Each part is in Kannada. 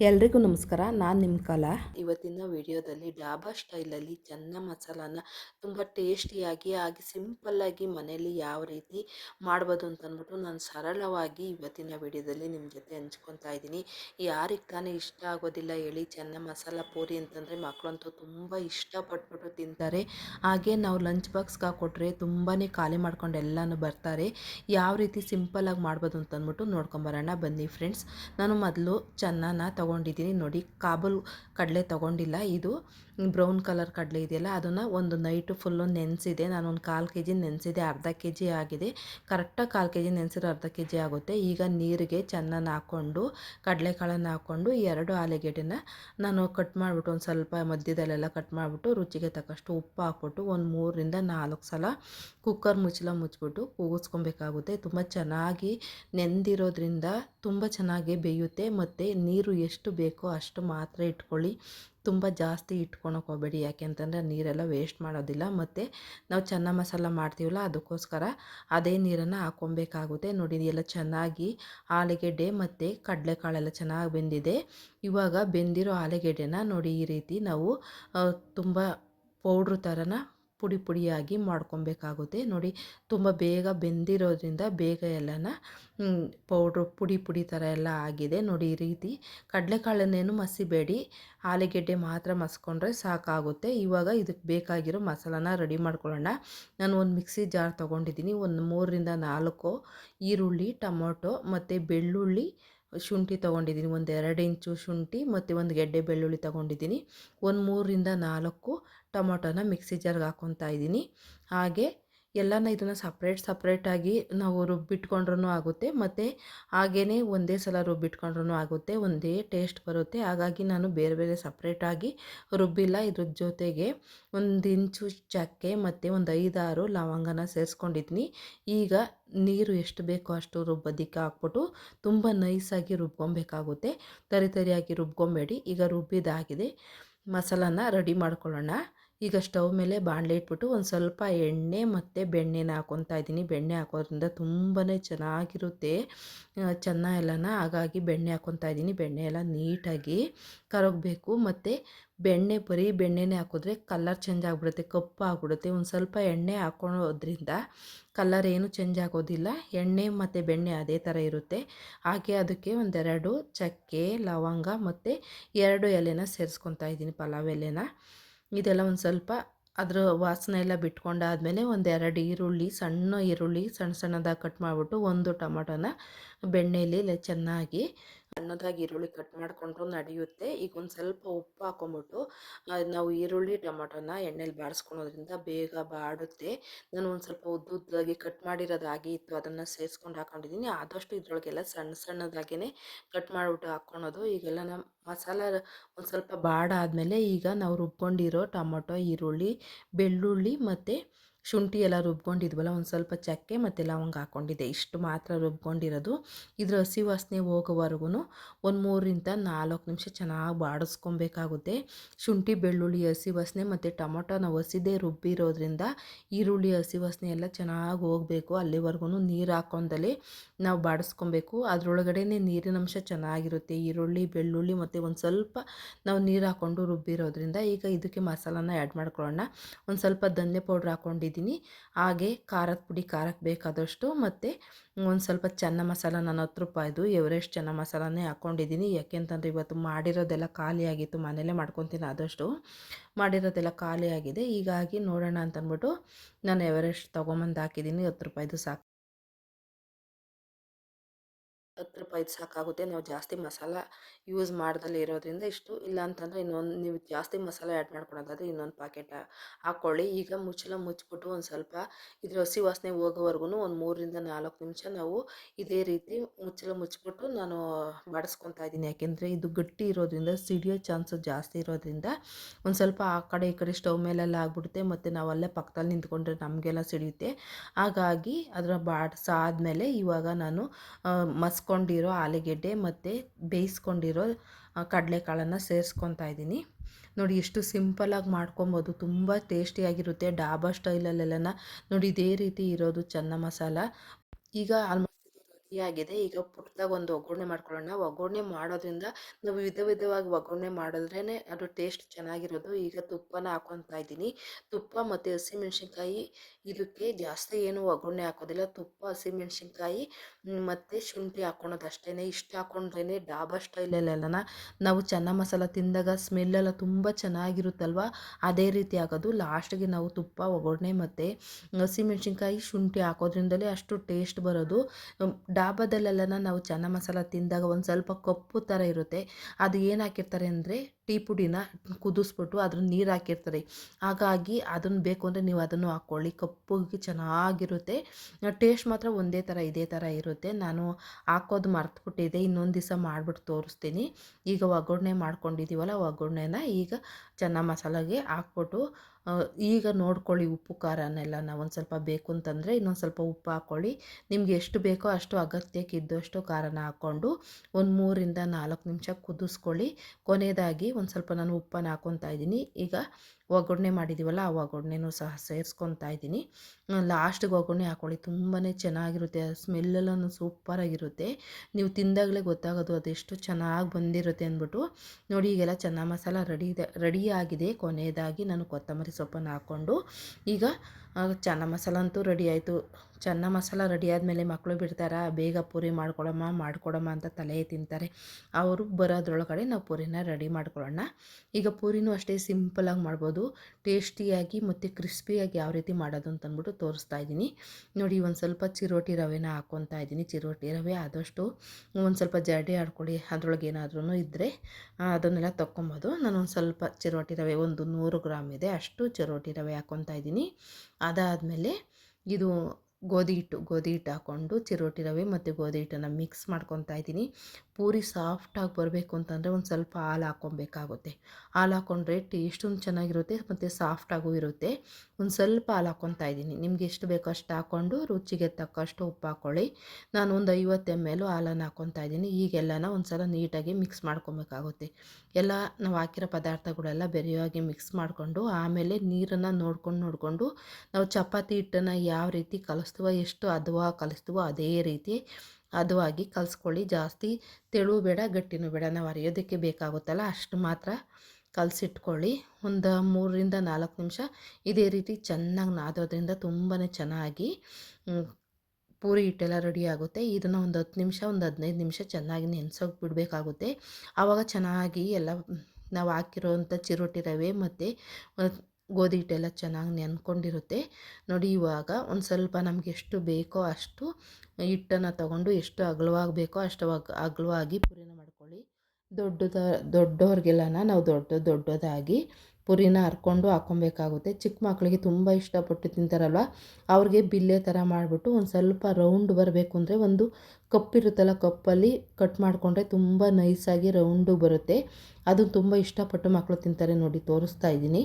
ಎಲ್ರಿಗೂ ನಮಸ್ಕಾರ, ನಾನು ನಿಮ್ಮ ಕಲಾ. ಇವತ್ತಿನ ವಿಡಿಯೋದಲ್ಲಿ ಡಾಬಾ ಸ್ಟೈಲಲ್ಲಿ ಚೆನ್ನ ಮಸಾಲಾನ ತುಂಬ ಟೇಸ್ಟಿಯಾಗಿ ಹಾಗೆ ಸಿಂಪಲ್ಲಾಗಿ ಮನೆಯಲ್ಲಿ ಯಾವ ರೀತಿ ಮಾಡ್ಬೋದು ಅಂತ ಅಂದ್ಬಿಟ್ಟು ನಾನು ಸರಳವಾಗಿ ಇವತ್ತಿನ ವಿಡಿಯೋದಲ್ಲಿ ನಿಮ್ಮ ಜೊತೆ ಹಂಚ್ಕೊತಾ ಇದ್ದೀನಿ. ಯಾರಿಗೆ ತಾನೇ ಇಷ್ಟ ಆಗೋದಿಲ್ಲ ಹೇಳಿ ಚೆನ್ನ ಮಸಾಲ ಪೂರಿ ಅಂತಂದರೆ ಮಕ್ಕಳಂತೂ ತುಂಬ ಇಷ್ಟಪಟ್ಬಿಟ್ಟು ತಿಂತಾರೆ. ಹಾಗೆ ನಾವು ಲಂಚ್ ಬಾಕ್ಸ್ಗೆ ಹಾಕ್ಕೊಟ್ರೆ ತುಂಬಾ ಖಾಲಿ ಮಾಡ್ಕೊಂಡು ಎಲ್ಲನೂ ಬರ್ತಾರೆ. ಯಾವ ರೀತಿ ಸಿಂಪಲ್ಲಾಗಿ ಮಾಡ್ಬೋದು ಅಂತಂದ್ಬಿಟ್ಟು ನೋಡ್ಕೊಂಬರೋಣ. ಬನ್ನಿ ಫ್ರೆಂಡ್ಸ್ ನಾನು ಮೊದಲು ಚೆನ್ನನ ತೊಗೊಂಡಿದ್ದೀನಿ. ನೋಡಿ, ಕಾಬೂಲ್ ಕಡಲೆ ತೊಗೊಂಡಿಲ್ಲ ಇದು. ಬ್ರೌನ್ ಕಲರ್ ಕಡಲೆ ಇದೆಯಲ್ಲ, ಅದನ್ನು ಒಂದು ನೈಟು ಫುಲ್ಲು ನೆನೆಸಿದೆ. ನಾನು ಒಂದು ಕಾಲು ಕೆ ಜಿ ನೆನೆಸಿದೆ, ಅರ್ಧ ಕೆ ಜಿ ಆಗಿದೆ ಕರೆಕ್ಟಾಗಿ ಕಾಲು ಕೆ ಜಿ ನೆನೆಸಿದ್ರೆ ಅರ್ಧ ಕೆ ಜಿ ಆಗುತ್ತೆ. ಈಗ ನೀರಿಗೆ ಚೆನ್ನಾಗಿ ಹಾಕ್ಕೊಂಡು ಕಡಲೆಕಾಳನ್ನು ಹಾಕ್ಕೊಂಡು ಎರಡು ಆಲೂಗೆಡ್ಡೆನ ನಾನು ಕಟ್ ಮಾಡಿಬಿಟ್ಟು ಒಂದು ಸ್ವಲ್ಪ ಮಧ್ಯದಲ್ಲೆಲ್ಲ ಕಟ್ ಮಾಡಿಬಿಟ್ಟು ರುಚಿಗೆ ತಕ್ಕಷ್ಟು ಉಪ್ಪು ಹಾಕ್ಬಿಟ್ಟು ಒಂದು ಮೂರರಿಂದ ನಾಲ್ಕು ಸಲ ಕುಕ್ಕರ್ ಮುಚ್ಚಲ ಮುಚ್ಚಿಬಿಟ್ಟು ಕೂಗಿಸ್ಕೊಬೇಕಾಗುತ್ತೆ. ತುಂಬ ಚೆನ್ನಾಗಿ ನೆಂದಿರೋದ್ರಿಂದ ತುಂಬ ಚೆನ್ನಾಗಿ ಬೇಯುತ್ತೆ. ಮತ್ತು ನೀರು ಎಷ್ಟು ಬೇಕೋ ಅಷ್ಟು ಮಾತ್ರ ಇಟ್ಕೊಳ್ಳಿ. ತುಂಬ ಜಾಸ್ತಿ ಇಟ್ಕೊಳಕ್ಕೆ ಹೋಗಬೇಡಿ. ಯಾಕೆಂತಂದರೆ ನೀರೆಲ್ಲ ವೇಸ್ಟ್ ಮಾಡೋದಿಲ್ಲ. ಮತ್ತು ನಾವು ಚೆನ್ನ ಮಸಾಲ ಮಾಡ್ತೀವಲ್ಲ, ಅದಕ್ಕೋಸ್ಕರ ಅದೇ ನೀರನ್ನು ಹಾಕೊಬೇಕಾಗುತ್ತೆ ನೋಡಿ ಎಲ್ಲ ಚೆನ್ನಾಗಿ ಆಲೂಗೆಡ್ಡೆ ಮತ್ತು ಕಡಲೆಕಾಳೆಲ್ಲ ಚೆನ್ನಾಗಿ ಬೆಂದಿದೆ. ಇವಾಗ ಬೆಂದಿರೋ ಆಲೂಗೆಡ್ಡೆನ ನೋಡಿ ಈ ರೀತಿ ನಾವು ತುಂಬ ಪೌಡ್ರ್ ಥರನ ಪುಡಿ ಪುಡಿಯಾಗಿ ಮಾಡ್ಕೊಬೇಕಾಗುತ್ತೆ. ನೋಡಿ, ತುಂಬ ಬೇಗ ಬೆಂದಿರೋದ್ರಿಂದ ಬೇಗ ಎಲ್ಲನ ಪೌಡ್ರ್, ಪುಡಿ ಪುಡಿ ಥರ ಎಲ್ಲ ಆಗಿದೆ. ನೋಡಿ, ಈ ರೀತಿ ಕಡಲೆಕಾಳನ್ನೇನು ಮಸಿಬೇಡಿ. ಆಲೂಗೆಡ್ಡೆ ಮಾತ್ರ ಮಸ್ಕೊಂಡ್ರೆ ಸಾಕಾಗುತ್ತೆ. ಇವಾಗ ಇದಕ್ಕೆ ಬೇಕಾಗಿರೋ ಮಸಾಲಾನ ರೆಡಿ ಮಾಡ್ಕೊಳ್ಳೋಣ. ನಾನು ಒಂದು ಮಿಕ್ಸಿ ಜಾರ್ ತೊಗೊಂಡಿದ್ದೀನಿ. ಒಂದು ಮೂರರಿಂದ ನಾಲ್ಕು ಈರುಳ್ಳಿ, ಟೊಮೊಟೊ ಮತ್ತು ಬೆಳ್ಳುಳ್ಳಿ ಶುಂಠಿ ತೊಗೊಂಡಿದ್ದೀನಿ. ಒಂದು ಎರಡು ಇಂಚು ಶುಂಠಿ ಮತ್ತು ಒಂದು ಗೆಡ್ಡೆ ಬೆಳ್ಳುಳ್ಳಿ ತೊಗೊಂಡಿದ್ದೀನಿ. ಒಂದು ಮೂರರಿಂದ ನಾಲ್ಕು ಟೊಮೊಟೊನ ಮಿಕ್ಸಿ ಜಾರ್ಗೆ ಹಾಕ್ಕೊತಾ ಇದ್ದೀನಿ. ಹಾಗೆ ಎಲ್ಲನ ಇದನ್ನು ಸಪ್ರೇಟ್ ಸಪ್ರೇಟಾಗಿ ನಾವು ರುಬ್ಬಿಟ್ಕೊಂಡ್ರೂ ಆಗುತ್ತೆ. ಮತ್ತು ಹಾಗೇ ಒಂದೇ ಸಲ ರುಬ್ಬಿಟ್ಕೊಂಡ್ರೂ ಆಗುತ್ತೆ. ಒಂದೇ ಟೇಸ್ಟ್ ಬರುತ್ತೆ. ಹಾಗಾಗಿ ನಾನು ಬೇರೆ ಬೇರೆ ಸಪ್ರೇಟಾಗಿ ರುಬ್ಬಿಲ್ಲ. ಇದ್ರ ಜೊತೆಗೆ ಒಂದು ಇಂಚು ಚಕ್ಕೆ ಮತ್ತು ಒಂದು ಐದಾರು ಲವಂಗನ ಸೇರಿಸ್ಕೊಂಡಿದ್ದೀನಿ ಈಗ ನೀರು ಎಷ್ಟು ಬೇಕೋ ಅಷ್ಟು ರುಬ್ಬೋದಕ್ಕೆ ಹಾಕ್ಬಿಟ್ಟು ತುಂಬ ನೈಸಾಗಿ ರುಬ್ಕೊಬೇಕಾಗುತ್ತೆ. ತರಿ ತರಿಯಾಗಿ ರುಬ್ಕೊಬೇಡಿ. ಈಗ ರುಬ್ಬಿದಾಗಿದೆ. ಮಸಾಲಾನ ರೆಡಿ ಮಾಡ್ಕೊಳ್ಳೋಣ. ಈಗ ಸ್ಟವ್ ಮೇಲೆ ಬಾಣಲೆ ಇಟ್ಬಿಟ್ಟು ಒಂದು ಸ್ವಲ್ಪ ಎಣ್ಣೆ ಮತ್ತು ಬೆಣ್ಣೆನ ಹಾಕೊತಾ ಇದ್ದೀನಿ. ಬೆಣ್ಣೆ ಹಾಕೋದ್ರಿಂದ ತುಂಬಾ ಚೆನ್ನಾಗಿರುತ್ತೆ ಚೆನ್ನ ಎಲ್ಲನ. ಹಾಗಾಗಿ ಬೆಣ್ಣೆ ಹಾಕೊತಾ ಇದ್ದೀನಿ. ಬೆಣ್ಣೆ ಎಲ್ಲ ನೀಟಾಗಿ ಕರಗಬೇಕು. ಮತ್ತು ಬೆಣ್ಣೆ ಬರೀ ಬೆಣ್ಣೆನೇ ಹಾಕಿದ್ರೆ ಕಲ್ಲರ್ ಚೇಂಜ್ ಆಗಿಬಿಡುತ್ತೆ, ಕಪ್ಪು ಆಗಿಬಿಡುತ್ತೆ. ಒಂದು ಸ್ವಲ್ಪ ಎಣ್ಣೆ ಹಾಕೊಳ್ಳೋದ್ರಿಂದ ಕಲ್ಲರ್ ಏನು ಚೇಂಜ್ ಆಗೋದಿಲ್ಲ. ಎಣ್ಣೆ ಮತ್ತು ಬೆಣ್ಣೆ ಅದೇ ಥರ ಇರುತ್ತೆ. ಹಾಗೆ ಅದಕ್ಕೆ ಒಂದೆರಡು ಚಕ್ಕೆ, ಲವಂಗ ಮತ್ತು ಎರಡು ಎಲೆನ ಸೇರಿಸ್ಕೊತಾ ಇದ್ದೀನಿ, ಪಲಾವ್ ಎಲೆನ. ಇದೆಲ್ಲ ಒಂದು ಸ್ವಲ್ಪ ಅದರ ವಾಸನೆ ಎಲ್ಲ ಬಿಟ್ಕೊಂಡಾದಮೇಲೆ ಒಂದು ಎರಡು ಈರುಳ್ಳಿ, ಸಣ್ಣ ಈರುಳ್ಳಿ ಸಣ್ಣ ಸಣ್ಣದಾಗಿ ಕಟ್ ಮಾಡಿಬಿಟ್ಟು ಒಂದು ಟೊಮೊಟೊನ ಬೆಣ್ಣೆಯಲ್ಲಿ ಚೆನ್ನಾಗಿ ಸಣ್ಣದಾಗಿ ಈರುಳ್ಳಿ ಕಟ್ ಮಾಡಿಕೊಂಡ್ರು ನಡೆಯುತ್ತೆ. ಈಗ ಒಂದು ಸ್ವಲ್ಪ ಉಪ್ಪು ಹಾಕೊಂಬಿಟ್ಟು ನಾವು ಈರುಳ್ಳಿ, ಟೊಮೊಟೊನ ಎಣ್ಣೆಲಿ ಬಾಡಿಸ್ಕೊಳೋದ್ರಿಂದ ಬೇಗ ಬಾಡುತ್ತೆ. ನಾನು ಒಂದು ಸ್ವಲ್ಪ ಉದ್ದುದ್ದಾಗಿ ಕಟ್ ಮಾಡಿರೋದಾಗಿ ಇತ್ತು, ಅದನ್ನು ಸೇರಿಸ್ಕೊಂಡು ಹಾಕೊಂಡಿದ್ದೀನಿ ಆದಷ್ಟು ಇದ್ರೊಳಗೆಲ್ಲ ಸಣ್ಣ ಸಣ್ಣದಾಗೇ ಕಟ್ ಮಾಡಿಬಿಟ್ಟು ಹಾಕ್ಕೊಳೋದು. ಈಗೆಲ್ಲ ನಮ್ಮ ಮಸಾಲ ಒಂದು ಸ್ವಲ್ಪ ಬಾಡಾದಮೇಲೆ ಈಗ ನಾವು ರುಬ್ಕೊಂಡಿರೋ ಟೊಮೊಟೊ, ಈರುಳ್ಳಿ, ಬೆಳ್ಳುಳ್ಳಿ ಮತ್ತು ಶುಂಠಿ ಎಲ್ಲ ರುಬ್ಕೊಂಡಿದ್ವಲ್ಲ, ಒಂದು ಸ್ವಲ್ಪ ಚಕ್ಕೆ ಮತ್ತು ಲವಂಗ ಹಾಕ್ಕೊಂಡಿದ್ದೆ ಇಷ್ಟು ಮಾತ್ರ ರುಬ್ಕೊಂಡಿರೋದು. ಇದ್ರ ಹಸಿ ವಾಸನೆ ಹೋಗೋವರೆಗೂ ಒಂದು ಮೂರರಿಂದ ನಾಲ್ಕು ನಿಮಿಷ ಚೆನ್ನಾಗಿ ಬಾಡಿಸ್ಕೊಬೇಕಾಗುತ್ತೆ. ಶುಂಠಿ, ಬೆಳ್ಳುಳ್ಳಿ, ಹಸಿ ವಾಸನೆ ಮತ್ತು ಟೊಮೊಟೊ ನಾವು ಹಸಿದೇ ರುಬ್ಬಿರೋದ್ರಿಂದ ಈರುಳ್ಳಿ, ಹಸಿ ವಾಸನೆ ಎಲ್ಲ ಚೆನ್ನಾಗಿ ಹೋಗಬೇಕು. ಅಲ್ಲಿವರೆಗೂ ನೀರು ಹಾಕೊಂಡಲ್ಲಿ ನಾವು ಬಾಡಿಸ್ಕೊಬೇಕು. ಅದರೊಳಗಡೆ ನೀರಿನ ಅಂಶ ಚೆನ್ನಾಗಿರುತ್ತೆ. ಈರುಳ್ಳಿ, ಬೆಳ್ಳುಳ್ಳಿ ಮತ್ತು ಒಂದು ಸ್ವಲ್ಪ ನಾವು ನೀರು ಹಾಕ್ಕೊಂಡು ರುಬ್ಬಿರೋದ್ರಿಂದ ಈಗ ಇದಕ್ಕೆ ಮಸಾಲಾನ ಆ್ಯಡ್ ಮಾಡ್ಕೊಳ್ಳೋಣ. ಒಂದು ಸ್ವಲ್ಪ ಧನ್ಯ ಪೌಡ್ರ್ ಹಾಕ್ಕೊಂಡಿದ್ದು ಇದ್ದೀನಿ ಹಾಗೆ ಖಾರದ ಪುಡಿ, ಖಾರಕ್ಕೆ ಬೇಕಾದಷ್ಟು ಮತ್ತು ಒಂದು ಸ್ವಲ್ಪ ಚೆನ್ನ ಮಸಾಲ ನಾನು ಹತ್ತು ರೂಪಾಯಿದು ಎವರೆಸ್ಟ್ ಚೆನ್ನ ಮಸಾಲನೇ ಹಾಕ್ಕೊಂಡಿದ್ದೀನಿ ಯಾಕೆಂತಂದರೆ ಇವತ್ತು ಮಾಡಿರೋದೆಲ್ಲ ಖಾಲಿಯಾಗಿತ್ತು ಮನೇಲೇ ಮಾಡ್ಕೊತೀನಿ ಆದಷ್ಟು. ಮಾಡಿರೋದೆಲ್ಲ ಖಾಲಿಯಾಗಿದೆ ಹೀಗಾಗಿ ನೋಡೋಣ ಅಂತಂದ್ಬಿಟ್ಟು ನಾನು ಎವರೆಸ್ಟ್ ತೊಗೊಂಬಂದು ಹಾಕಿದ್ದೀನಿ. ಹತ್ತು ರೂಪಾಯಿದು ಸಾಕು. ಹತ್ತು ರೂಪಾಯಿದು ಸಾಕಾಗುತ್ತೆ. ನಾವು ಜಾಸ್ತಿ ಮಸಾಲ ಯೂಸ್ ಮಾಡ್ದಲ್ಲಿ ಇರೋದ್ರಿಂದ ಇಷ್ಟು. ಇಲ್ಲ ಅಂತಂದರೆ ಇನ್ನೊಂದು, ನೀವು ಜಾಸ್ತಿ ಮಸಾಲ ಆ್ಯಡ್ ಮಾಡ್ಕೊಳೋದಾದರೆ ಇನ್ನೊಂದು ಪ್ಯಾಕೆಟ್ ಹಾಕ್ಕೊಳ್ಳಿ ಈಗ ಮುಚ್ಚಲ ಮುಚ್ಚಿಬಿಟ್ಟು ಒಂದು ಸ್ವಲ್ಪ ಇದ್ರ ಹಸಿ ವಾಸನೆ ಹೋಗೋವರೆಗೂ ಒಂದು ಮೂರರಿಂದ ನಾಲ್ಕು ನಿಮಿಷ ನಾವು ಇದೇ ರೀತಿ ಮುಚ್ಚಲ ಮುಚ್ಚಿಬಿಟ್ಟು ನಾನು ಬಡಿಸ್ಕೊತಾ ಇದ್ದೀನಿ. ಯಾಕೆಂದರೆ ಇದು ಗಟ್ಟಿ ಇರೋದ್ರಿಂದ ಸಿಡಿಯೋ ಚಾನ್ಸಸ್ ಜಾಸ್ತಿ ಇರೋದ್ರಿಂದ ಒಂದು ಸ್ವಲ್ಪ ಆ ಕಡೆ ಈ ಕಡೆ ಸ್ಟವ್ ಮೇಲೆಲ್ಲ ಆಗ್ಬಿಡುತ್ತೆ. ಮತ್ತು ನಾವು ಅಲ್ಲೇ ಪಕ್ಕದಲ್ಲಿ ನಿಂತ್ಕೊಂಡ್ರೆ ನಮಗೆಲ್ಲ ಸಿಡಿಯುತ್ತೆ. ಹಾಗಾಗಿ ಅದರ ಬಾಡಿಸಾದ್ಮೇಲೆ ಇವಾಗ ನಾನು ಮಸ್ ಬೇಯಿಸ್ಕೊಂಡಿರೋ ಆಲೂಗೆಡ್ಡೆ ಮತ್ತು ಬೇಯಿಸ್ಕೊಂಡಿರೋ ಕಡಲೆಕಾಳನ್ನು ಸೇರಿಸ್ಕೊತಾ ಇದ್ದೀನಿ. ನೋಡಿ ಎಷ್ಟು ಸಿಂಪಲಾಗಿ ಮಾಡ್ಕೊಬೋದು. ತುಂಬ ಟೇಸ್ಟಿಯಾಗಿರುತ್ತೆ ಡಾಬಾ ಸ್ಟೈಲಲ್ಲೆಲ್ಲ ನೋಡಿ ಇದೇ ರೀತಿ ಇರೋದು. ಚೆನ್ನ ಮಸಾಲ. ಈಗ ಆಲ್ಮೋಸ್ಟ್ ರೆಡಿಯಾಗಿದೆ ಈಗ ಪುಟ್ಟದಾಗ ಒಂದು ಒಗ್ಗರಣೆ ಮಾಡ್ಕೊಳ್ಳೋಣ. ಒಗ್ಗರಣೆ ಮಾಡೋದ್ರಿಂದ ನಾವು ವಿಧ ವಿಧವಾಗಿ ಒಗ್ಗರಣೆ ಮಾಡಿದ್ರೇ ಅದು ಟೇಸ್ಟ್ ಚೆನ್ನಾಗಿರೋದು. ಈಗ ತುಪ್ಪನ ಹಾಕೊತಾ ಇದ್ದೀನಿ. ತುಪ್ಪ ಮತ್ತು ಹಸಿಮೆಣ್ಸಿನ್ಕಾಯಿ ಇದಕ್ಕೆ ಜಾಸ್ತಿ ಏನು ಒಗ್ಗರಣೆ ಹಾಕೋದಿಲ್ಲ. ತುಪ್ಪ, ಹಸಿಮೆಣ್ಸಿನ್ಕಾಯಿ ಮತ್ತು ಶುಂಠಿ ಹಾಕೊಳೋದು ಅಷ್ಟೇ ಇಷ್ಟು ಹಾಕೊಂಡ್ರೇ ಡಾಬಾ ಸ್ಟೈಲಲ್ಲೆಲ್ಲ ನಾವು ಚೆನ್ನ ಮಸಾಲ ತಿಂದಾಗ ಸ್ಮೆಲ್ಲೆಲ್ಲ ತುಂಬ ಚೆನ್ನಾಗಿರುತ್ತಲ್ವ? ಅದೇ ರೀತಿ ಆಗೋದು. ಲಾಸ್ಟಿಗೆ ನಾವು ತುಪ್ಪ, ಒಗ್ಗರಣೆ ಮತ್ತು ಹಸಿಮೆಣ್ಸಿನ್ಕಾಯಿ, ಶುಂಠಿ ಹಾಕೋದ್ರಿಂದಲೇ ಅಷ್ಟು ಟೇಸ್ಟ್ ಬರೋದು. ಡಾಬಾದಲ್ಲೆಲ್ಲ ನಾವು ಚೆನ್ನ ಮಸಾಲ ತಿಂದಾಗ ಒಂದು ಸ್ವಲ್ಪ ಕಪ್ಪು ಥರ ಇರುತ್ತೆ. ಅದು ಏನು ಹಾಕಿರ್ತಾರೆ ಅಂದರೆ ಟೀ ಪುಡಿನ ಕುದಿಸ್ಬಿಟ್ಟು ಅದ್ರ ನೀರು ಹಾಕಿರ್ತಾರೆ. ಹಾಗಾಗಿ ಅದನ್ನು ಬೇಕು ಅಂದರೆ ನೀವು ಅದನ್ನು ಹಾಕ್ಕೊಳ್ಳಿ ಕಪ್ಪುಗೆ ಚೆನ್ನಾಗಿರುತ್ತೆ. ಟೇಸ್ಟ್ ಮಾತ್ರ ಒಂದೇ ಥರ ಇದೇ ಥರ ಇರುತ್ತೆ. ನಾನು ಹಾಕೋದು ಮರ್ತುಬಿಟ್ಟಿದೆ. ಇನ್ನೊಂದು ದಿವಸ ಮಾಡಿಬಿಟ್ಟು ತೋರಿಸ್ತೀನಿ. ಈಗ ಒಗ್ಗರಣೆ ಮಾಡ್ಕೊಂಡಿದ್ದೀವಲ್ಲ ಒಗ್ಗರಣೆನ ಈಗ ಚೆನ್ನ ಮಸಾಲೆಗೆ ಹಾಕ್ಬಿಟ್ಟು ಈಗ ನೋಡ್ಕೊಳ್ಳಿ ಉಪ್ಪು, ಖಾರನೆಲ್ಲ ನಾವು ಒಂದು ಸ್ವಲ್ಪ ಬೇಕು ಅಂತಂದರೆ ಇನ್ನೊಂದು ಸ್ವಲ್ಪ ಉಪ್ಪು ಹಾಕ್ಕೊಳ್ಳಿ. ನಿಮ್ಗೆ ಎಷ್ಟು ಬೇಕೋ ಅಷ್ಟು ಅಗತ್ಯಕ್ಕೆ ಇದ್ದಷ್ಟು ಖಾರನ ಹಾಕ್ಕೊಂಡು ಒಂದು ಮೂರಿಂದ ನಾಲ್ಕು ನಿಮಿಷ ಕುದಿಸ್ಕೊಳ್ಳಿ. ಕೊನೆಯದಾಗಿ ಒಂದು ಸ್ವಲ್ಪ ನಾನು ಉಪ್ಪನ್ನು ಹಾಕ್ಕೊತಾ ಇದ್ದೀನಿ. ಈಗ ಒಗ್ಗರಣೆ ಮಾಡಿದ್ದೀವಲ್ಲ ಆ ಒಗ್ಗರಣೆನೂ ಸಹ ಸೇರಿಸ್ಕೊತಾ ಇದ್ದೀನಿ. ಲಾಸ್ಟಿಗೆ ಒಗ್ಗರಣೆ ಹಾಕ್ಕೊಳ್ಳಿ. ತುಂಬಾ ಚೆನ್ನಾಗಿರುತ್ತೆ. ಸ್ಮೆಲ್ಲೆಲ್ಲೂ ಸೂಪರಾಗಿರುತ್ತೆ ನೀವು ತಿಂದಾಗಲೇ ಗೊತ್ತಾಗೋದು ಅದೆಷ್ಟು ಚೆನ್ನಾಗಿ ಬಂದಿರುತ್ತೆ ಅಂದ್ಬಿಟ್ಟು. ನೋಡಿ, ಈಗೆಲ್ಲ ಚೆನ್ನಾಗಿ ಮಸಾಲ ರೆಡಿ ಇದೆ, ರೆಡಿ ಆಗಿದೆ. ಕೊನೆಯದಾಗಿ ನಾನು ಕೊತ್ತಂಬರಿ ಸೊಪ್ಪನ್ನು ಹಾಕ್ಕೊಂಡು ಈಗ ಚನ್ನ ಮಸಾಲ ಅಂತೂ ರೆಡಿ ಆಯಿತು. ಚೆನ್ನ ಮಸಾಲ ರೆಡಿ ಆದಮೇಲೆ ಮಕ್ಕಳು ಬಿಡ್ತಾರಾ? ಬೇಗ ಪೂರಿ ಮಾಡ್ಕೊಡಮ್ಮ ಮಾಡ್ಕೊಡಮ್ಮ ಅಂತ ತಲೆ ತಿಂತಾರೆ. ಅವರು ಬರೋದ್ರೊಳಗಡೆ ನಾವು ಪೂರಿನ ರೆಡಿ ಮಾಡ್ಕೊಳ್ಳೋಣ. ಈಗ ಪೂರಿನೂ ಅಷ್ಟೇ ಸಿಂಪಲಾಗಿ ಮಾಡ್ಬೋದು. ಟೇಸ್ಟಿಯಾಗಿ ಮತ್ತು ಕ್ರಿಸ್ಪಿಯಾಗಿ ಯಾವ ರೀತಿ ಮಾಡೋದು ಅಂತಂದ್ಬಿಟ್ಟು ತೋರಿಸ್ತಾ ಇದ್ದೀನಿ. ನೋಡಿ, ಒಂದು ಸ್ವಲ್ಪ ಚಿರೋಟಿ ರವೆನ ಹಾಕ್ಕೊತಾ ಇದ್ದೀನಿ. ಚಿರೋಟಿ ರವೆ ಆದಷ್ಟು ಒಂದು ಸ್ವಲ್ಪ ಜಡೆ ಆಡ್ಕೊಳ್ಳಿ. ಅದರೊಳಗೆ ಏನಾದ್ರೂ ಇದ್ದರೆ ಅದನ್ನೆಲ್ಲ ತೊಗೊಬೋದು ನಾನು ಒಂದು ಸ್ವಲ್ಪ ಚಿರೋಟಿ ರವೆ, ಒಂದು ನೂರು ಗ್ರಾಮ್ ಇದೆ. ಅಷ್ಟು ಚಿರೋಟಿ ರವೆ ಹಾಕ್ಕೊತಾ ಇದ್ದೀನಿ. ಅದಾದಮೇಲೆ ಇದು ಗೋಧಿ ಹಿಟ್ಟು ಗೋಧಿ ಹಿಟ್ಟು ಹಾಕ್ಕೊಂಡು ಚಿರೋಟಿ ರವೆ ಮತ್ತು ಗೋಧಿ ಹಿಟ್ಟನ್ನು ಮಿಕ್ಸ್ ಮಾಡ್ಕೊತಾ ಇದ್ದೀನಿ. ಪೂರಿ ಸಾಫ್ಟಾಗಿ ಬರಬೇಕು ಅಂತಂದರೆ ಒಂದು ಸ್ವಲ್ಪ ಹಾಲು ಹಾಕ್ಕೊಬೇಕಾಗುತ್ತೆ. ಹಾಲು ಹಾಕ್ಕೊಂಡ್ರೆ ಟೇಸ್ಟು ಚೆನ್ನಾಗಿರುತ್ತೆ ಮತ್ತು ಸಾಫ್ಟಾಗೂ ಇರುತ್ತೆ. ಒಂದು ಸ್ವಲ್ಪ ಹಾಲು ಹಾಕ್ಕೊತಾ ಇದ್ದೀನಿ. ನಿಮ್ಗೆ ಎಷ್ಟು ಬೇಕೋ ಅಷ್ಟು ಹಾಕ್ಕೊಂಡು ರುಚಿಗೆ ತಕ್ಕಷ್ಟು ಉಪ್ಪು ಹಾಕ್ಕೊಳ್ಳಿ ನಾನು ಒಂದು ಐವತ್ತು ಎಂ ಎಲ್ ಹಾಲನ್ನು ಹಾಕ್ಕೊತಾ ಇದ್ದೀನಿ. ಈಗೆಲ್ಲನ ಒಂದು ಸಲ ನೀಟಾಗಿ ಮಿಕ್ಸ್ ಮಾಡ್ಕೊಬೇಕಾಗುತ್ತೆ. ಎಲ್ಲ ನಾವು ಹಾಕಿರೋ ಪದಾರ್ಥಗಳೆಲ್ಲ ಬೆರೆಯಾಗಿ ಮಿಕ್ಸ್ ಮಾಡಿಕೊಂಡು ಆಮೇಲೆ ನೀರನ್ನು ನೋಡ್ಕೊಂಡು ನೋಡಿಕೊಂಡು ನಾವು ಚಪಾತಿ ಹಿಟ್ಟನ್ನು ಯಾವ ರೀತಿ ಕಲಿಸ್ತೀವೋ, ಎಷ್ಟು ಅದುವ ಕಲಿಸ್ತೀವೋ ಅದೇ ರೀತಿ ಹದವಾಗಿ ಕಲಿಸ್ಕೊಳ್ಳಿ. ಜಾಸ್ತಿ ತೆಳು ಬೇಡ, ಗಟ್ಟಿನೂ ಬೇಡ. ನಾವು ಅರಿಯೋದಕ್ಕೆ ಬೇಕಾಗುತ್ತಲ್ಲ, ಅಷ್ಟು ಮಾತ್ರ ಕಲಸಿಟ್ಕೊಳ್ಳಿ. ಒಂದು ಮೂರರಿಂದ ನಾಲ್ಕು ನಿಮಿಷ ಇದೇ ರೀತಿ ಚೆನ್ನಾಗಿ ನಾದೋದ್ರಿಂದ ತುಂಬಾ ಚೆನ್ನಾಗಿ ಪೂರಿ ಹಿಟ್ಟೆಲ್ಲ ರೆಡಿ ಆಗುತ್ತೆ. ಇದನ್ನು ಒಂದು ಹತ್ತು ನಿಮಿಷ, ಒಂದು ಹದಿನೈದು ನಿಮಿಷ ಚೆನ್ನಾಗಿ ನೆನೆಸೋಕೆ ಬಿಡಬೇಕಾಗುತ್ತೆ. ಆವಾಗ ಚೆನ್ನಾಗಿ ಎಲ್ಲ ನಾವು ಹಾಕಿರೋವಂಥ ಚಿರೋಟಿ ರವೆ ಮತ್ತು ಗೋಧಿ ಹಿಟ್ಟೆಲ್ಲ ಚೆನ್ನಾಗಿ ನೆನ್ಕೊಂಡಿರುತ್ತೆ. ನೋಡಿ ಇವಾಗ ಒಂದು ಸ್ವಲ್ಪ ನಮಗೆ ಎಷ್ಟು ಬೇಕೋ ಅಷ್ಟು ಹಿಟ್ಟನ್ನು ತಗೊಂಡು ಎಷ್ಟು ಅಗಲವಾಗಿ ಬೇಕೋ ಅಷ್ಟು ಅಗಲವಾಗಿ ಪೂರಿನ ಮಾಡ್ಕೊಳ್ಳಿ. ದೊಡ್ಡದ ದೊಡ್ಡವ್ರಿಗೆಲ್ಲನ ನಾವು ದೊಡ್ಡ, ದೊಡ್ಡದಾಗಿ ಪುರಿನ ಹರ್ಕೊಂಡು ಹಾಕೊಬೇಕಾಗುತ್ತೆ. ಚಿಕ್ಕ ಮಕ್ಕಳಿಗೆ ತುಂಬ ಇಷ್ಟಪಟ್ಟು ತಿಂತಾರಲ್ವ? ಅವ್ರಿಗೆ ಬಿಲ್ಲೆ ಥರ ಮಾಡಿಬಿಟ್ಟು ಒಂದು ಸ್ವಲ್ಪ ರೌಂಡ್ ಬರಬೇಕು ಅಂದರೆ ಒಂದು ಕಪ್ಪಿರುತ್ತಲ್ಲ ಕಪ್ಪಲ್ಲಿ ಕಟ್ ಮಾಡಿಕೊಂಡ್ರೆ ತುಂಬ ನೈಸಾಗಿ ರೌಂಡು ಬರುತ್ತೆ. ಅದು ತುಂಬ ಇಷ್ಟಪಟ್ಟು ಮಕ್ಕಳು ತಿಂತಾರೆ ನೋಡಿ, ತೋರಿಸ್ತಾ ಇದ್ದೀನಿ.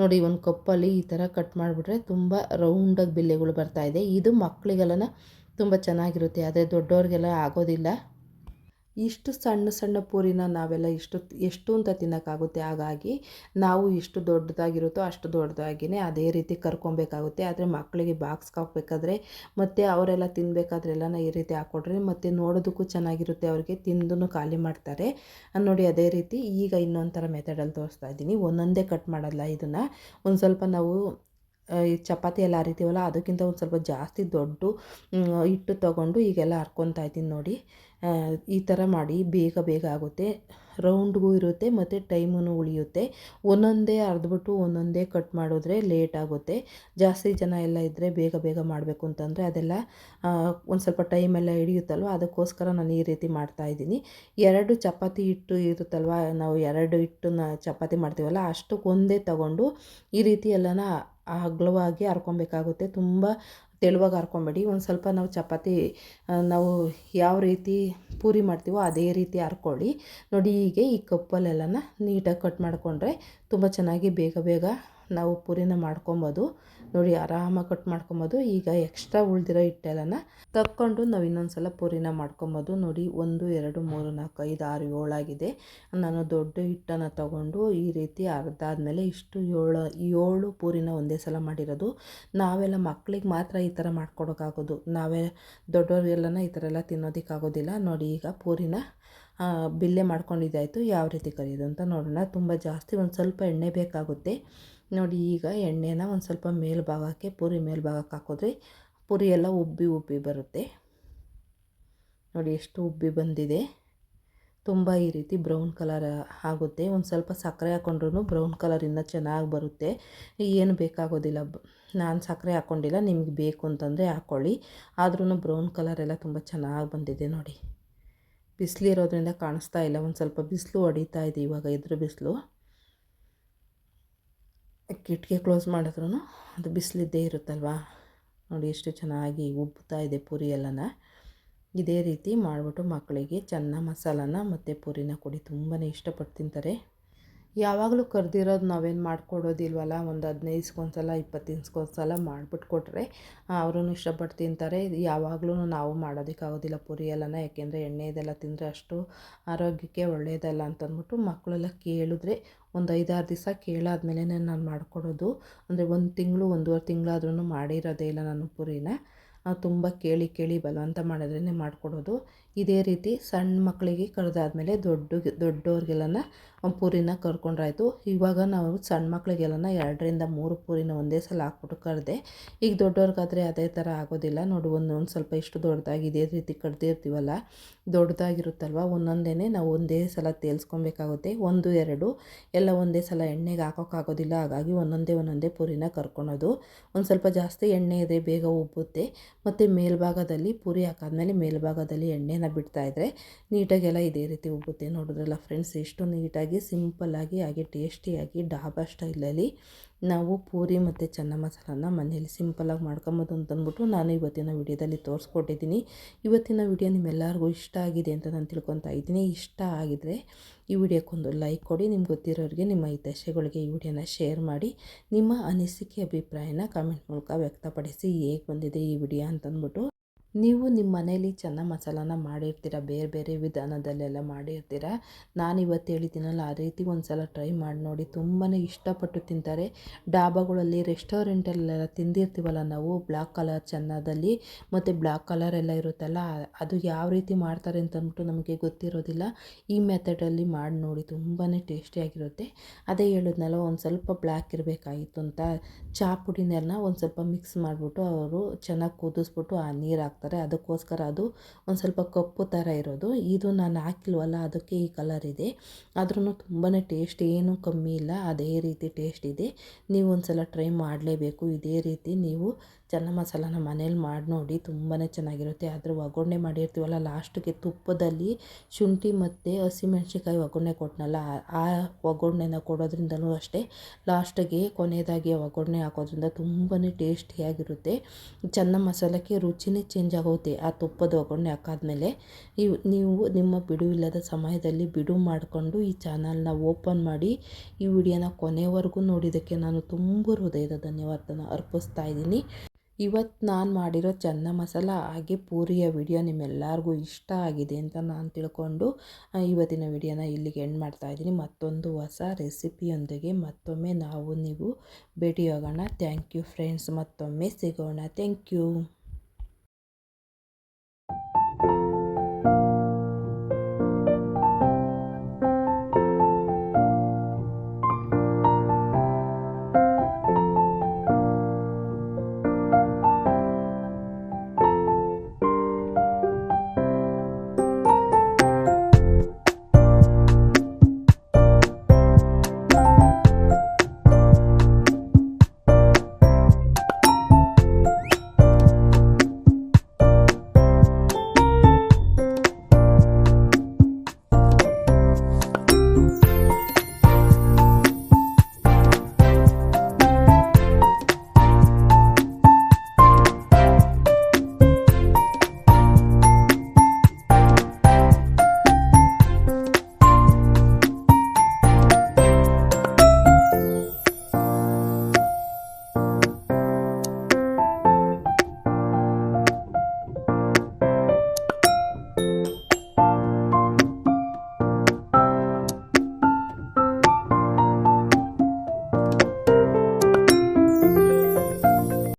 ನೋಡಿ, ಒಂದು ಕಪ್ಪಲ್ಲಿ ಈ ಥರ ಕಟ್ ಮಾಡಿಬಿಟ್ರೆ ತುಂಬ ರೌಂಡಾಗಿ ಬಿಲ್ಲೆಗಳು ಬರ್ತಾಯಿದೆ ಇದು. ಮಕ್ಕಳಿಗೆಲ್ಲ ತುಂಬ ಚೆನ್ನಾಗಿರುತ್ತೆ, ಆದರೆ ದೊಡ್ಡವ್ರಿಗೆಲ್ಲ ಆಗೋದಿಲ್ಲ. ಇಷ್ಟು ಸಣ್ಣ ಸಣ್ಣ ಪೂರಿನ ನಾವೆಲ್ಲ ಇಷ್ಟು ಎಷ್ಟು ಅಂತ ತಿನ್ನೋಕ್ಕಾಗುತ್ತೆ, ಹಾಗಾಗಿ ನಾವು ಇಷ್ಟು ದೊಡ್ಡದಾಗಿರುತ್ತೋ ಅಷ್ಟು ದೊಡ್ಡದಾಗಿಯೇ ಅದೇ ರೀತಿ ಕರ್ಕೊಬೇಕಾಗುತ್ತೆ. ಆದರೆ ಮಕ್ಕಳಿಗೆ ಬಾಕ್ಸ್ಗೆ ಹಾಕ್ಬೇಕಾದ್ರೆ ಮತ್ತು ಅವರೆಲ್ಲ ತಿನ್ನಬೇಕಾದ್ರೆಲ್ಲ ಈ ರೀತಿ ಹಾಕ್ಕೊಡ್ರಿ, ಮತ್ತು ನೋಡೋದಕ್ಕೂ ಚೆನ್ನಾಗಿರುತ್ತೆ ಅವ್ರಿಗೆ ತಿಂದು ಖಾಲಿ ಮಾಡ್ತಾರೆ. ನೋಡಿ, ಅದೇ ರೀತಿ ಈಗ ಇನ್ನೊಂದು ಥರ ಮೆಥಡಲ್ಲಿ ತೋರಿಸ್ತಾ ಇದ್ದೀನಿ. ಒಂದೊಂದೇ ಕಟ್ ಮಾಡಲ್ಲ ಇದನ್ನು. ಒಂದು ಸ್ವಲ್ಪ ನಾವು ಈ ಚಪಾತಿ ಎಲ್ಲ ಅರಿತೀವಲ್ಲ ಅದಕ್ಕಿಂತ ಒಂದು ಸ್ವಲ್ಪ ಜಾಸ್ತಿ ದೊಡ್ಡ ಹಿಟ್ಟು ತೊಗೊಂಡು ಈಗೆಲ್ಲ ಹರ್ಕೊತಾ ಇದ್ದೀನಿ ನೋಡಿ. ಈ ಥರ ಮಾಡಿ ಬೇಗ ಬೇಗ ಆಗುತ್ತೆ. ರೌಂಡ್ಗೂ ಇರುತ್ತೆ ಮತ್ತು ಟೈಮೂ ಉಳಿಯುತ್ತೆ. ಒಂದೊಂದೇ ಅರ್ದ್ಬಿಟ್ಟು ಒಂದೊಂದೇ ಕಟ್ ಮಾಡಿದ್ರೆ ಲೇಟ್ ಆಗುತ್ತೆ. ಜಾಸ್ತಿ ಜನ ಎಲ್ಲ ಇದ್ದರೆ ಬೇಗ ಬೇಗ ಮಾಡಬೇಕು ಅಂತಂದರೆ ಅದೆಲ್ಲ ಒಂದು ಸ್ವಲ್ಪ ಟೈಮೆಲ್ಲ ಹಿಡಿಯುತ್ತಲ್ವ? ಅದಕ್ಕೋಸ್ಕರ ನಾನು ಈ ರೀತಿ ಮಾಡ್ತಾಯಿದ್ದೀನಿ ಎರಡು ಚಪಾತಿ ಹಿಟ್ಟು ಇರುತ್ತಲ್ವ? ನಾವು ಎರಡು ಹಿಟ್ಟನ್ನ ಚಪಾತಿ ಮಾಡ್ತೀವಲ್ಲ ಅಷ್ಟಕ್ಕೆ ಒಂದೇ ತಗೊಂಡು ಈ ರೀತಿ ಎಲ್ಲನ ಅಗಲವಾಗಿ ಹರ್ಕೊಬೇಕಾಗುತ್ತೆ. ತುಂಬ ತೆಳುವಾಗಿ ಹರ್ಕೊಬೇಡಿ ಒಂದು ಸ್ವಲ್ಪ ನಾವು ಚಪಾತಿ ನಾವು ಯಾವ ರೀತಿ ಪೂರಿ ಮಾಡ್ತೀವೋ ಅದೇ ರೀತಿ ಹರ್ಕೊಳ್ಳಿ ನೋಡಿ, ಹೀಗೆ ಈ ಕಪ್ಪಲ್ಲೆಲ್ಲನ ನೀಟಾಗಿ ಕಟ್ ಮಾಡಿಕೊಂಡ್ರೆ ತುಂಬ ಚೆನ್ನಾಗಿ ಬೇಗ ಬೇಗ ನಾವು ಪೂರಿನ ಮಾಡ್ಕೊಬೋದು. ನೋಡಿ ಆರಾಮಾಗಿ ಕಟ್ ಮಾಡ್ಕೊಬೋದು. ಈಗ ಎಕ್ಸ್ಟ್ರಾ ಉಳಿದಿರೋ ಹಿಟ್ಟೆಲ್ಲನ ತಕ್ಕೊಂಡು ನಾವು ಇನ್ನೊಂದು ಸಲ ಪೂರಿನ ಮಾಡ್ಕೊಬೋದು. ನೋಡಿ ಒಂದು, ಎರಡು, ಮೂರು, ನಾಲ್ಕು, ಐದು, ಆರು ಏಳಾಗಿದೆ ನಾನು ದೊಡ್ಡ ಹಿಟ್ಟನ್ನು ತಗೊಂಡು ಈ ರೀತಿ ಅರ್ಧ ಆದಮೇಲೆ ಇಷ್ಟು ಏಳು ಏಳು ಪೂರಿನ ಒಂದೇ ಸಲ ಮಾಡಿರೋದು. ನಾವೆಲ್ಲ ಮಕ್ಕಳಿಗೆ ಮಾತ್ರ ಈ ಥರ ಮಾಡ್ಕೊಡೋಕ್ಕಾಗೋದು ನಾವೇ ದೊಡ್ಡವ್ರಿಗೆಲ್ಲನ ಈ ಥರ ಎಲ್ಲ ತಿನ್ನೋದಕ್ಕಾಗೋದಿಲ್ಲ. ನೋಡಿ ಈಗ ಪೂರಿನ ಬಿಲ್ಲೆ ಮಾಡ್ಕೊಂಡಿದ್ದಾಯಿತು. ಯಾವ ರೀತಿ ಕರಿಯೋದು ಅಂತ ನೋಡೋಣ. ತುಂಬ ಜಾಸ್ತಿ ಒಂದು ಸ್ವಲ್ಪ ಎಣ್ಣೆ ಬೇಕಾಗುತ್ತೆ. ನೋಡಿ ಈಗ ಎಣ್ಣೆನ ಒಂದು ಸ್ವಲ್ಪ ಮೇಲ್ಭಾಗಕ್ಕೆ ಪೂರಿ ಮೇಲ್ಭಾಗಕ್ಕೆ ಹಾಕಿದ್ರೆ. ಪೂರಿ ಎಲ್ಲ ಉಬ್ಬಿ ಉಬ್ಬಿ ಬರುತ್ತೆ. ನೋಡಿ ಎಷ್ಟು ಉಬ್ಬಿ ಬಂದಿದೆ. ತುಂಬ ಈ ರೀತಿ ಬ್ರೌನ್ ಕಲರ್ ಆಗುತ್ತೆ. ಒಂದು ಸ್ವಲ್ಪ ಸಕ್ಕರೆ ಹಾಕೊಂಡ್ರೂ ಬ್ರೌನ್ ಕಲರಿಂದ ಚೆನ್ನಾಗಿ ಬರುತ್ತೆ. ಏನು ಬೇಕಾಗೋದಿಲ್ಲ. ನಾನು ಸಕ್ಕರೆ ಹಾಕ್ಕೊಂಡಿಲ್ಲ ನಿಮಗೆ ಬೇಕು ಅಂತಂದರೆ ಹಾಕ್ಕೊಳ್ಳಿ ಆದ್ರೂ ಬ್ರೌನ್ ಕಲರ್ ಎಲ್ಲ ತುಂಬ ಚೆನ್ನಾಗಿ ಬಂದಿದೆ ನೋಡಿ. ಬಿಸಿಲಿರೋದ್ರಿಂದ ಕಾಣಿಸ್ತಾ ಇಲ್ಲ. ಒಂದು ಸ್ವಲ್ಪ ಬಿಸಿಲು ಹೊಡಿತಾ ಇದೆ ಇವಾಗ ಇದ್ರ ಬಿಸಿಲು. ಕಿಟಕಿ ಕ್ಲೋಸ್ ಮಾಡಿದ್ರೂ ಅದು ಬಿಸಿಲಿದ್ದೇ ಇರುತ್ತಲ್ವಾ? ನೋಡಿ ಎಷ್ಟು ಚೆನ್ನಾಗಿ ಉಬ್ಬುತ್ತಾ ಇದೆ ಪೂರಿ ಎಲ್ಲನ. ಇದೇ ರೀತಿ ಮಾಡಿಬಿಟ್ಟು ಮಕ್ಕಳಿಗೆ ಚೆನ್ನ ಮಸಾಲನ ಮತ್ತು ಪೂರಿನ ಕೊಡಿ. ತುಂಬಾ ಇಷ್ಟಪಟ್ಟು ತಿಂತಾರೆ. ಯಾವಾಗಲೂ ಕರೆದಿರೋದು ನಾವೇನು ಮಾಡಿಕೊಡೋದಿಲ್ವಲ್ಲ? ಒಂದು ಹದಿನೈದು ಸಲ ಇಪ್ಪತ್ತು ಸಲ ಮಾಡಿಬಿಟ್ಟು ಕೊಟ್ಟರೆ ಅವರೂ ಇಷ್ಟಪಟ್ಟು ತಿಂತಾರೆ. ಯಾವಾಗಲೂ ನಾವು ಮಾಡೋದಕ್ಕಾಗೋದಿಲ್ಲ ಪುರಿ ಎಲ್ಲನ ಯಾಕೆಂದರೆ ಎಣ್ಣೆ ಇದೆಲ್ಲ ತಿಂದರೆ ಅಷ್ಟು ಆರೋಗ್ಯಕ್ಕೆ ಒಳ್ಳೆಯದಲ್ಲ ಅಂತಂದ್ಬಿಟ್ಟು ಮಕ್ಕಳೆಲ್ಲ ಕೇಳಿದ್ರೆ ಒಂದು ಐದಾರು ದಿವಸ ಕೇಳಾದ್ಮೇಲೆ ನಾನು ಮಾಡಿಕೊಡೋದು. ಅಂದರೆ ಒಂದು ತಿಂಗಳು, ಒಂದೂವರೆ ತಿಂಗಳಾದ್ರೂ ಮಾಡಿರೋದೇ ಇಲ್ಲ ನಾನು ಪುರಿನ. ತುಂಬ ಕೇಳಿ ಕೇಳಿ ಬಲವಂತ ಮಾಡಿದ್ರೇ ಮಾಡಿಕೊಡೋದು. ಇದೇ ರೀತಿ ಸಣ್ಣ ಮಕ್ಕಳಿಗೆ ಕರೆದಾದ್ಮೇಲೆ ದೊಡ್ಡ ದೊಡ್ಡವ್ರಿಗೆಲ್ಲನ ಪೂರಿನ ಕರ್ಕೊಂಡ್ರಾಯ್ತು. ಇವಾಗ ನಾವು ಸಣ್ಣ ಮಕ್ಕಳಿಗೆಲ್ಲ ಎರಡರಿಂದ ಮೂರು ಪೂರಿನ ಒಂದೇ ಸಲ ಹಾಕ್ಬಿಟ್ಟು ಕರೆದೆ. ಈಗ ದೊಡ್ಡವ್ರಿಗಾದರೆ ಅದೇ ಥರ ಆಗೋದಿಲ್ಲ. ನೋಡು ಒಂದು ಒಂದು ಸ್ವಲ್ಪ ಇಷ್ಟು ದೊಡ್ಡದಾಗಿ ಇದೇ ರೀತಿ ಕಡ್ದಿರ್ತೀವಲ್ಲ ದೊಡ್ಡದಾಗಿರುತ್ತಲ್ವ? ಒಂದೊಂದೇ ನಾವು ಒಂದೇ ಸಲ ತೇಲ್ಸ್ಕೊಬೇಕಾಗುತ್ತೆ. ಒಂದು, ಎರಡು, ಎಲ್ಲ ಒಂದೇ ಸಲ ಎಣ್ಣೆಗೆ ಹಾಕೋಕ್ಕಾಗೋದಿಲ್ಲ. ಹಾಗಾಗಿ ಒಂದೊಂದೇ ಒಂದೊಂದೇ ಪೂರಿನ ಕರ್ಕೊಳೋದು. ಒಂದು ಸ್ವಲ್ಪ ಜಾಸ್ತಿ ಎಣ್ಣೆ ಇದೆ ಬೇಗ ಉಬ್ಬುತ್ತೆ. ಮತ್ತು ಮೇಲ್ಭಾಗದಲ್ಲಿ ಪೂರಿ ಹಾಕಾದ್ಮೇಲೆ ಮೇಲ್ಭಾಗದಲ್ಲಿ ಎಣ್ಣೆನ ಬಿಡ್ತಾಯಿದ್ರೆ ನೀಟಾಗೆಲ್ಲ ಇದೇ ರೀತಿ ಉಬ್ಬುತ್ತೆ ನೋಡಿದ್ರಲ್ಲ ಫ್ರೆಂಡ್ಸ್. ಎಷ್ಟು ನೀಟಾಗಿ, ಸಿಂಪಲ್ಲಾಗಿ, ಹಾಗೆ ಟೇಸ್ಟಿಯಾಗಿ, ಡಾಬಾ ಸ್ಟೈಲಲ್ಲಿ ನಾವು ಪೂರಿ ಮತ್ತು ಚೆನ್ನ ಮಸಾಲನ ಮನೇಲಿ ಸಿಂಪಲಾಗಿ ಮಾಡ್ಕೊಬೋದು ಅಂತಂದ್ಬಿಟ್ಟು ನಾನು ಇವತ್ತಿನ ವಿಡಿಯೋದಲ್ಲಿ ತೋರಿಸ್ಕೊಟ್ಟಿದ್ದೀನಿ. ಇವತ್ತಿನ ವಿಡಿಯೋ ನಿಮ್ಮೆಲ್ಲರಿಗೂ ಇಷ್ಟ ಆಗಿದೆ ಅಂತ ನಾನು ತಿಳ್ಕೊತಾ ಇದ್ದೀನಿ. ಇಷ್ಟ ಆಗಿದರೆ ಈ ವಿಡಿಯೋಕ್ಕೊಂದು ಲೈಕ್ ಕೊಡಿ. ನಿಮ್ಗೆ ಗೊತ್ತಿರೋರಿಗೆ ನಿಮ್ಮ ಹಿತೈಷಿಗಳಿಗೆ ಈ ವಿಡಿಯೋನ ಶೇರ್ ಮಾಡಿ. ನಿಮ್ಮ ಅನಿಸಿಕೆ, ಅಭಿಪ್ರಾಯನ ಕಮೆಂಟ್ ಮೂಲಕ ವ್ಯಕ್ತಪಡಿಸಿ ಹೇಗೆ ಬಂದಿದೆ ಈ ವಿಡಿಯೋ ಅಂತಂದ್ಬಿಟ್ಟು ನೀವು ನಿಮ್ಮ ಮನೇಲಿ ಚೆನ್ನ ಮಸಾಲಾನ ಮಾಡಿರ್ತೀರ, ಬೇರೆ ಬೇರೆ ವಿಧಾನದಲ್ಲೆಲ್ಲ ಮಾಡಿರ್ತೀರ. ನಾನು ಇವತ್ತು ಹೇಳಿದ್ದೀನಲ್ಲ, ಆ ರೀತಿ ಒಂದು ಸಲ ಟ್ರೈ ಮಾಡಿ ನೋಡಿ. ತುಂಬಾ ಇಷ್ಟಪಟ್ಟು ತಿಂತಾರೆ. ಡಾಬಾಗಳಲ್ಲಿ, ರೆಸ್ಟೋರೆಂಟಲ್ಲೆಲ್ಲ ತಿಂದಿರ್ತೀವಲ್ಲ ನಾವು ಬ್ಲ್ಯಾಕ್ ಕಲರ್ ಚೆನ್ನದಲ್ಲಿ. ಮತ್ತು ಬ್ಲ್ಯಾಕ್ ಕಲರ್ ಎಲ್ಲ ಇರುತ್ತಲ್ಲ, ಅದು ಯಾವ ರೀತಿ ಮಾಡ್ತಾರೆ ಅಂತಂದ್ಬಿಟ್ಟು ನಮಗೆ ಗೊತ್ತಿರೋದಿಲ್ಲ. ಈ ಮೆಥಡಲ್ಲಿ ಮಾಡಿ ನೋಡಿ ತುಂಬಾ ಟೇಸ್ಟಿಯಾಗಿರುತ್ತೆ ಅದೇ ಹೇಳಿದ್ನಲ್ಲ, ಒಂದು ಸ್ವಲ್ಪ ಬ್ಲ್ಯಾಕ್ ಇರಬೇಕಾಗಿತ್ತು ಅಂತ. ಚಹಾ ಪುಡಿನೆಲ್ಲ ಒಂದು ಸ್ವಲ್ಪ ಮಿಕ್ಸ್ ಮಾಡಿಬಿಟ್ಟು, ಅವರು ಚೆನ್ನಾಗಿ ಕುದಿಸ್ಬಿಟ್ಟು, ಆ ನೀರು ಹಾಕ್ತಾರೆ. ಅದಕ್ಕೋಸ್ಕರ ಅದು ಒಂದು ಸ್ವಲ್ಪ ಕಪ್ಪು ಥರ ಇರೋದು. ಇದು ನಾನು ಹಾಕಿಲ್ವಲ್ಲ, ಅದಕ್ಕೆ ಈ ಕಲರ್ ಇದೆ. ಆದ್ರೂ ತುಂಬಾ ಟೇಸ್ಟ್ ಏನೂ ಕಮ್ಮಿ ಇಲ್ಲ. ಅದೇ ರೀತಿ ಟೇಸ್ಟ್ ಇದೆ. ನೀವು ಒಂದು ಸಲ ಟ್ರೈ ಮಾಡಲೇಬೇಕು. ಇದೇ ರೀತಿ ನೀವು ಚೆನ್ನ ಮಸಾಲಾನ ಮನೇಲಿ ಮಾಡಿ ನೋಡಿ ತುಂಬಾ ಚೆನ್ನಾಗಿರುತ್ತೆ. ಆದರೆ ಒಗ್ಗರಣೆ ಮಾಡಿರ್ತೀವಲ್ಲ, ಲಾಸ್ಟಿಗೆ ತುಪ್ಪದಲ್ಲಿ ಶುಂಠಿ ಮತ್ತು ಹಸಿಮೆಣ್ಸಿಕಾಯಿ ಒಗ್ಗರಣೆ ಕೊಟ್ಟನಲ್ಲ ಆ ಒಗ್ಗರಣೆನ ಕೊಡೋದ್ರಿಂದಲೂ ಅಷ್ಟೇ, ಲಾಸ್ಟಿಗೆ ಕೊನೆಯದಾಗಿ ಒಗ್ಗರಣೆ ಹಾಕೋದ್ರಿಂದ ತುಂಬಾ ಟೇಸ್ಟಿಯಾಗಿರುತ್ತೆ. ಚೆನ್ನ ಮಸಾಲಕ್ಕೆ ರುಚಿನೇ ಚೇಂಜ್ ಆಗುತ್ತೆ ಆ ತುಪ್ಪದ ಒಗ್ಗರಣೆ ಹಾಕಾದ್ಮೇಲೆ. ಇವು ನೀವು ನಿಮ್ಮ ಬಿಡುವಿಲ್ಲದ ಸಮಯದಲ್ಲಿ ಬಿಡು ಮಾಡಿಕೊಂಡು ಈ ಚಾನಲ್ನ ಓಪನ್ ಮಾಡಿ ಈ ವಿಡಿಯೋನ ಕೊನೆವರೆಗೂ ನೋಡಿದ್ದಕ್ಕೆ ನಾನು ತುಂಬ ಹೃದಯದ ಧನ್ಯವಾದನ ಅರ್ಪಿಸ್ತಾ ಇದ್ದೀನಿ. ಇವತ್ತು ನಾನು ಮಾಡಿರೋ ಚೆನ್ನ ಮಸಾಲ ಹಾಗೆ ಪೂರಿಯ ವಿಡಿಯೋ ನಿಮ್ಮೆಲ್ಲರಿಗೂ ಇಷ್ಟ ಆಗಿದೆ ಅಂತ ನಾನು ತಿಳ್ಕೊಂಡು ಇವತ್ತಿನ ವಿಡಿಯೋನ ಇಲ್ಲಿಗೆ ಎಂಡ್ ಮಾಡ್ತಾಯಿದ್ದೀನಿ ಮತ್ತೊಂದು ಹೊಸ ರೆಸಿಪಿಯೊಂದಿಗೆ ಮತ್ತೊಮ್ಮೆ ನಾವು ನೀವು ಭೇಟಿ ಹೋಗೋಣ ಥ್ಯಾಂಕ್ ಯು ಫ್ರೆಂಡ್ಸ್ ಮತ್ತೊಮ್ಮೆ ಸಿಗೋಣ. Thank you